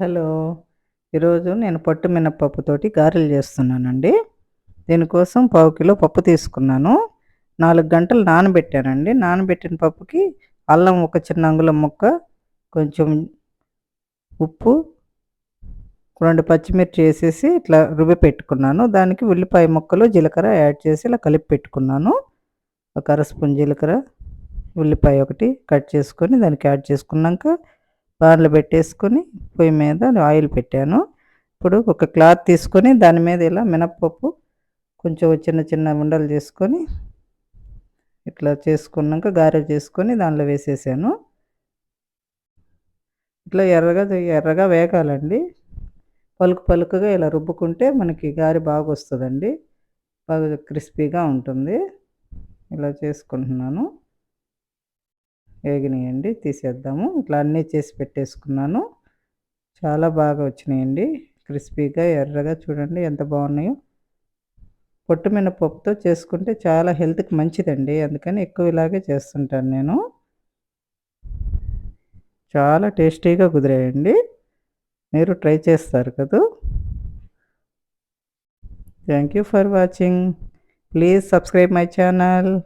Hello. ఈరోజు నేను పట్టు మినప్పప్పుతోటి గారెలు చేస్తున్నానండి. దీనికోసం పావు కిలో పప్పు తీసుకున్నాను. నాలుగు గంటలు నానబెట్టానండి. నానబెట్టిన పప్పుకి అల్లం ఒక చిన్న అంగుళం ముక్క కొంచెం ఉప్పు రెండు పచ్చిమిర్చి వేసేసి ఇట్లా రుబ్బి పెట్టుకున్నాను. దానికి ఉల్లిపాయ ముక్కలు జీలకర్ర యాడ్ చేసి ఇలా కలిపి పెట్టుకున్నాను. ఒక అర స్పూన్ జీలకర్ర ఉల్లిపాయ ఒకటి కట్ చేసుకొని దానికి యాడ్ చేసుకున్నాక బాన్లు పెట్టేసుకొని పొయ్యి మీద ఆయిల్ పెట్టాను. ఇప్పుడు ఒక క్లాత్ తీసుకొని దాని మీద ఇలా మినప్పప్పు కొంచెం చిన్న చిన్న ఉండలు చేసుకొని ఇట్లా చేసుకున్నాక గారెలు చేసుకొని దానిలో వేసేసాను. ఇట్లా ఎర్రగా ఎర్రగా వేగాలండి. పలుకు పలుకుగా ఇలా రుబ్బుకుంటే మనకి గారి బాగా వస్తుందండి. బాగా క్రిస్పీగా ఉంటుంది. ఇలా చేసుకుంటున్నాను. వేగినాయండి తీసేద్దాము. ఇట్లా అన్నీ చేసి పెట్టేసుకున్నాను. చాలా బాగా వచ్చినాయండి. క్రిస్పీగా ఎర్రగా చూడండి ఎంత బాగున్నాయో. పొట్టు మినపప్పుతో చేసుకుంటే చాలా హెల్త్కి మంచిదండి. అందుకని ఎక్కువ ఇలాగే చేస్తుంటాను నేను. చాలా టేస్టీగా కుదిరాయండి. మీరు ట్రై చేస్తారు కదా. Thank you for watching. Please subscribe my channel.